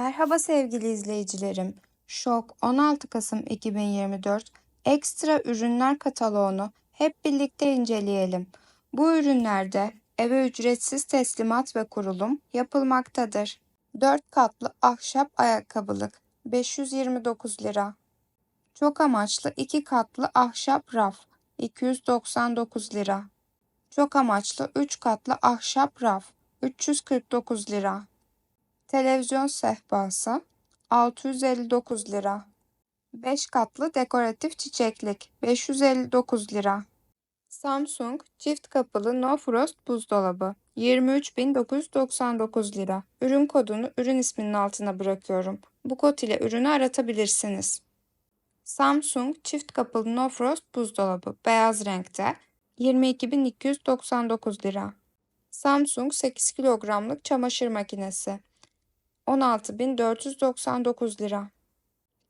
Merhaba sevgili izleyicilerim. Şok 16 Kasım 2024 ekstra ürünler kataloğunu hep birlikte inceleyelim. Bu ürünlerde eve ücretsiz teslimat ve kurulum yapılmaktadır. 4 katlı ahşap ayakkabılık 529 lira. Çok amaçlı 2 katlı ahşap raf 299 lira. Çok amaçlı 3 katlı ahşap raf 349 lira. Televizyon sehpası 659 lira. 5 katlı dekoratif çiçeklik 559 lira. Samsung çift kapılı No Frost buzdolabı 23.999 lira. Ürün kodunu ürün isminin altına bırakıyorum. Bu kod ile ürünü aratabilirsiniz. Samsung çift kapılı No Frost buzdolabı beyaz renkte 22.299 lira. Samsung 8 kilogramlık çamaşır makinesi 16.499 lira.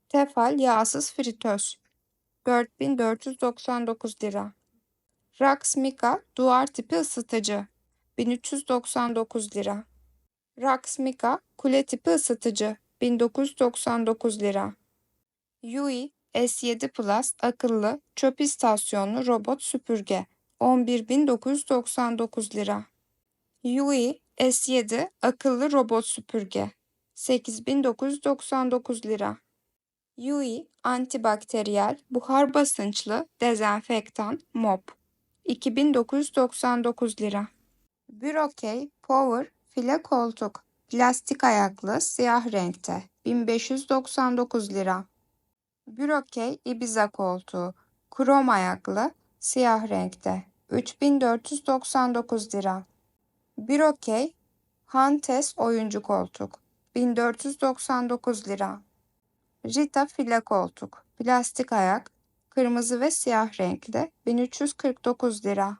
Tefal yağsız fritöz 4.499 lira. Rax Mika duvar tipi ısıtıcı 1399 lira. Rax Mika kule tipi ısıtıcı 1999 lira. Yui S7 Plus akıllı çöp istasyonlu robot süpürge 11.999 lira. Yui S7 akıllı robot süpürge 8999 lira. Yui antibakteriyel buhar basınçlı dezenfektan mop 2999 lira. Bürokey Power file koltuk plastik ayaklı siyah renkte 1599 lira. Bürokey Ibiza koltuğu krom ayaklı siyah renkte 3499 lira. Bürokey Hantes oyuncu koltuk 1499 lira. Rita file koltuk plastik ayak kırmızı ve siyah renkli 1349 lira.